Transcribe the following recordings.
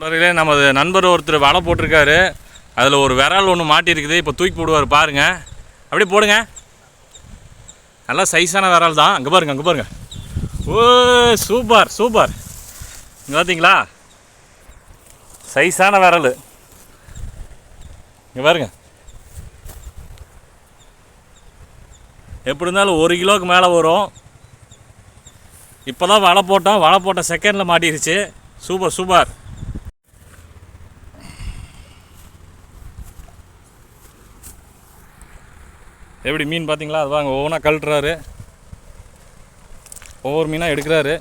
நண்பர்களே நமது நண்பர் ஒருத்தர் வலை போட்டிருக்காரு. அதில் ஒரு விரல் ஒன்று மாட்டியிருக்குது இப்போ தூக்கி போடுவார் பாருங்க. அப்படியே போடுங்க. நல்லா சைஸான விரல் தான். அங்கே பாருங்க அங்கே பாருங்க. ஓ சூப்பர் சூப்பர். இங்கே பார்த்தீங்களா சைஸான விரல். இங்கே பாருங்க. எப்படி இருந்தாலும் ஒரு கிலோவுக்கு மேலே வரும். இப்போ தான் வலை போட்டோம். வலை போட்ட செகண்டில் மாட்டிருச்சு. Super super. எப்படி மீன் பார்த்தீங்களா? அது வாங்க ஒவ்வொன்றா கழட்டுறாரு. ஒவ்வொரு மீனாக எடுக்கிறாரு.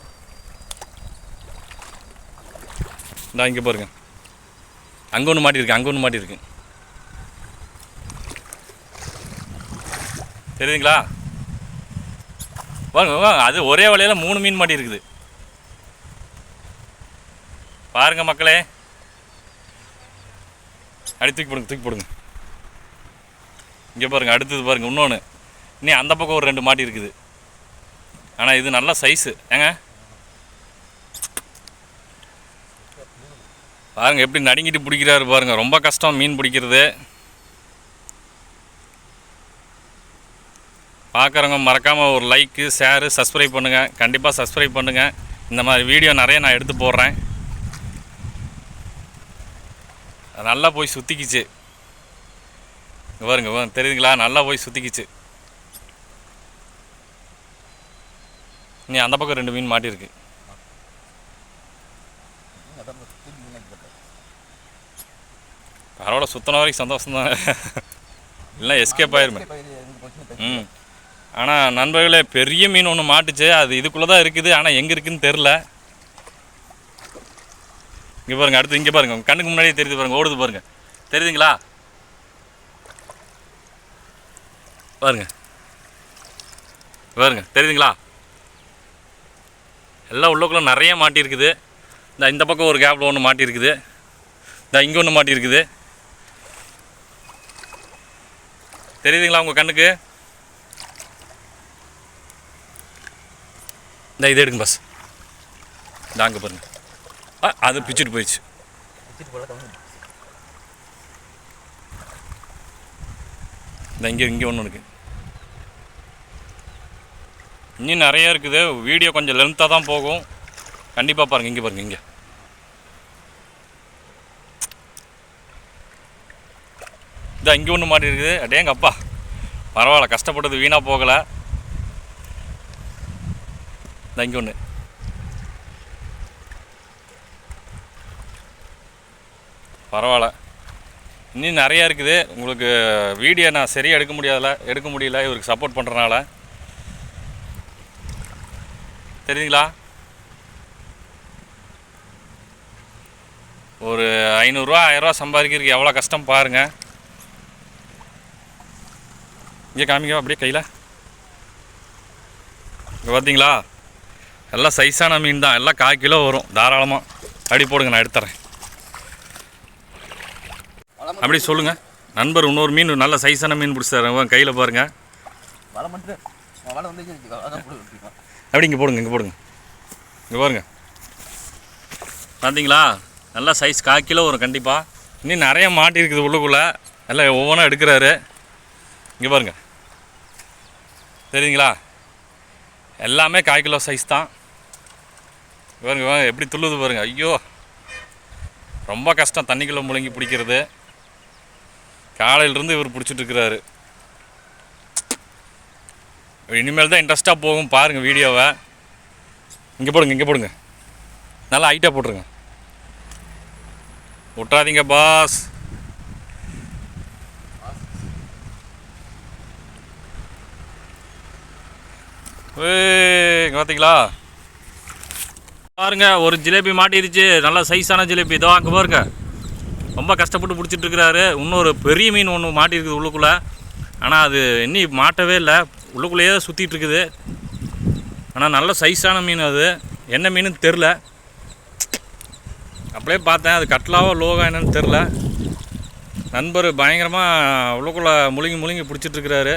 இந்தா இங்கே பாருங்க. அங்கே ஒன்று மாட்டியிருக்கு அங்கே ஒன்று மாட்டியிருக்கு. தெரியுதுங்களா? வாங்க வாங்க அது ஒரே வலையில் மூணு மீன் மாட்டி இருக்குது பாருங்க மக்களே. அடி தூக்கி போடுங்க தூக்கி போடுங்க. இங்கே பாருங்க அடுத்தது பாருங்க இன்னொன்று இன்னும் அந்த பக்கம் ஒரு ரெண்டு மாட்டி இருக்குது. ஆனால் இது நல்ல சைஸு ஏங்க? பாருங்க எப்படி நடுங்கிட்டு பிடிக்கிறாரு பாருங்க. ரொம்ப கஷ்டம் மீன் பிடிக்கிறது. பார்க்குறவங்க மறக்காமல் ஒரு லைக்கு ஷேரு சப்ஸ்கிரைப் பண்ணுங்கள் கண்டிப்பாக சப்ஸ்கிரைப் பண்ணுங்கள் இந்த மாதிரி வீடியோ நிறைய நான் எடுத்து போடுறேன். நல்லா போய் சுற்றிக்கிச்சு பாருங்க பாருங்க, தெரியுதுங்களா? நல்லா போய் சுற்றிக்கிச்சு நீ அந்த பக்கம் ரெண்டு மீன் மாட்டியிருக்கு. பரவாயில்ல சுத்தின வரைக்கும் சந்தோஷம் தான் இல்லை எஸ்கேப் ஆயிருமே. ம். ஆனால் நண்பர்களே பெரிய மீன் ஒன்று மாட்டுச்சு. அது இதுக்குள்ளே தான் இருக்குது. ஆனால் எங்கே இருக்குன்னு தெரில இங்கே பாருங்க அடுத்து இங்கே பாருங்க. கண்ணுக்கு முன்னாடியே தெரியுது பாருங்க ஓடுது பாருங்க. தெரியுதுங்களா? பாருங்க. பாருங்க தெரியுதுங்களா? எல்லாம் உள்ளுக்குள்ளே நிறைய மாட்டியிருக்குது. இந்த இந்த பக்கம் ஒரு கேப்பில் ஒன்று மாட்டியிருக்குது. இந்த இங்கே ஒன்று மாட்டியிருக்குது. தெரியுதுங்களா உங்கள் கண்ணுக்கு? இந்த இது எடுங்க பஸ் இந்த அங்கே பாருங்க. ஆ அது பிச்சுட்டு போயிடுச்சு. இந்த இங்கே இங்கே ஒன்று இருக்குது இன்னும் நிறைய இருக்குது. வீடியோ கொஞ்சம் லென்த்தாக தான் போகும். கண்டிப்பாக பாருங்கள் இங்கே பாருங்கள் இங்கே. இதான் இங்கே ஒன்று மாட்டி இருக்குது. அடேங்க அப்பா. பரவாயில்ல கஷ்டப்பட்டது வீணாக போகலை. இதான் இங்கே ஒன்று பரவாயில்ல. இன்னும் நிறையா இருக்குது. உங்களுக்கு வீடியோ நான் சரியாக எடுக்க முடியாதில்ல எடுக்க முடியல. இவருக்கு சப்போர்ட் பண்ணுறனால தெரியுதுங்களா? ஒரு ஐநூறுரூவா ஆயிரரூவா சம்பாதிக்கிறதுக்கு எவ்வளோ கஷ்டம் பாருங்கள் இங்கே காமிங்க அப்படியே கையில்? இங்கே பார்த்தீங்களா? எல்லாம் சைஸான மீன் தான். எல்லாம் கால் கிலோ வரும். தாராளமாக அடி போடுங்க நான் எடுத்துறேன். அப்படி சொல்லுங்கள் நண்பர் இன்னொரு மீன் நல்ல சைஸான மீன் பிடிச்சி தரேன் கையில் பாருங்கள் அப்படி இங்கே போடுங்க இங்கே போடுங்க. இங்கே பாருங்க. பார்த்தீங்களா நல்லா சைஸ் கால் கிலோ வரும் கண்டிப்பாக இன்னும் நிறைய மாட்டி இருக்குது உள்ளுக்குள்ளே. எல்லாம் ஒவ்வொன்றா எடுக்கிறாரு. இங்கே பாருங்க. தெரியுங்களா எல்லாமே கால் கிலோ சைஸ் தான். பாருங்க பாருங்க, எப்படி துள்ளுது பாருங்க. ஐயோ. ரொம்ப கஷ்டம். தண்ணிக்குள்ளே முழுங்கி பிடிக்கிறது. காலையிலேருந்து இவர் பிடிச்சிட்ருக்கிறாரு இனிமேல் தான் இன்ட்ரெஸ்ட்டாக போகும் பாருங்கள் வீடியோவை. இங்கே போடுங்க இங்கே போடுங்க. நல்லா ஹைட்டாக போட்டுருங்க. விட்றாதீங்க பாஸ் இங்கே பார்த்தீங்களா பாருங்க ஒரு ஜிலேபி மாட்டிருச்சு. நல்ல சைஸான ஜிலேபி. இதோ அங்கே பாருங்க. ரொம்ப கஷ்டப்பட்டு பிடிச்சிட்டு இருக்கிறாரு. இன்னொரு பெரிய மீன் ஒன்று மாட்டிருக்குது உள்ளுக்குள்ளே. ஆனால் அது இன்னி மாட்டவே இல்லை. உள்ளுக்குள்ளேயே தான் சுற்றிட்டு இருக்குது ஆனால் நல்ல சைஸான மீன் அது. என்ன மீனுன்னு தெரில அப்படியே பார்த்தேன் அது கட்லாவோ லோகா என்னன்னு தெரில நண்பர் பயங்கரமாக உள்ளுக்குள்ளே முழுங்கி முழுங்கி பிடிச்சிட்ருக்கிறாரு.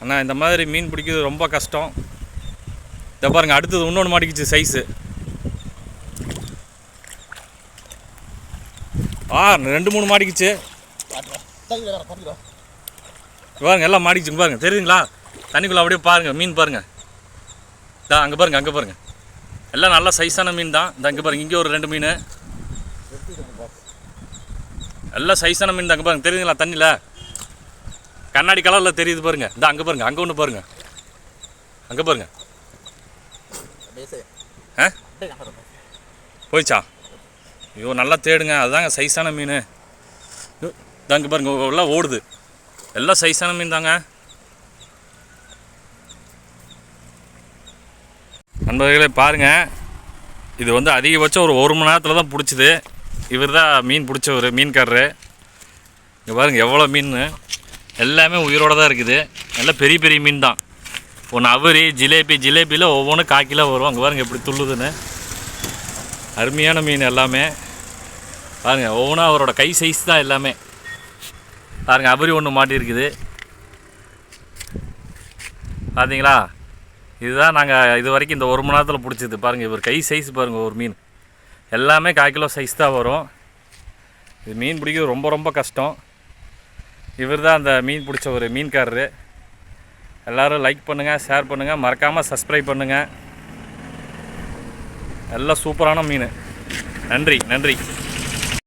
அண்ணா இந்த மாதிரி மீன் பிடிக்கிறது ரொம்ப கஷ்டம். இதை பாருங்கள் அடுத்தது இன்னொன்று மாட்டிக்கிச்சு சைஸு ஆ ரெண்டு மூணு மாட்டிக்கிச்சு. பாருங்கள் எல்லாம் மாட்டிக்கிச்சு பாருங்கள் தெரியுதுங்களா? தண்ணிக்குள்ளே அப்படியே பாருங்கள் மீன் பாருங்கள் இதா அங்கே பாருங்கள் அங்கே பாருங்கள் எல்லாம் நல்லா சைஸான மீன் தான். இந்த அங்கே பாருங்க இங்கே ஒரு ரெண்டு மீன். எல்லாம் சைஸான மீன் தான் அங்கே பாருங்கள் தெரியுதுங்களா தண்ணியில்? கண்ணாடி கலரில் தெரியுது பாருங்க. இந்த அங்கே பாருங்க அங்கே ஒன்று பாருங்கள் அங்கே பாருங்கள் ஆ? போயிச்சா ஐயோ நல்லா தேடுங்க. அதுதாங்க சைஸான மீன். இதாங்க பாருங்க எல்லாம் ஓடுது. எல்லாம் சைஸான மீன் தாங்க நண்பர்களே பாருங்க. இது வந்து அதிகபட்சம் ஒரு ஒரு மணி நேரத்தில் தான் பிடிச்சிது. இவர் தான் மீன் பிடிச்சவர் மீன்காரரு. இங்கே பாருங்க எவ்வளோ மீன் எல்லாமே உயிரோட தான் இருக்குது. எல்லாம் பெரிய பெரிய மீன் தான். ஒன்று அவரி ஜிலேபி ஜிலேபியில் ஒவ்வொன்றும் கால் கிலோ வரும். அங்கே பாருங்க எப்படி துள்ளுதுன்னு. அருமையான மீன் எல்லாமே. பாருங்கள் ஒவ்வொன்றும் அவரோட கை சைஸ் தான் எல்லாமே. பாருங்க அபரி ஒன்று மாட்டியிருக்குது. பார்த்தீங்களா இதுதான் நாங்கள் இது வரைக்கும் இந்த ஒரு மணி நேரத்தில் பிடிச்சது. பாருங்கள் இவர் கை சைஸ் பாருங்கள் ஒரு மீன். எல்லாமே கால் கிலோ சைஸ் தான் வரும். இது மீன் பிடிக்கிறது ரொம்ப ரொம்ப கஷ்டம். இவர் தான் அந்த மீன் பிடிச்ச ஒரு மீன்காரரு. எல்லோரும் லைக் பண்ணுங்கள் ஷேர் பண்ணுங்கள் மறக்காமல் சப்ஸ்கிரைப் பண்ணுங்கள் எல்லாம் சூப்பரான மீன். நன்றி நன்றி.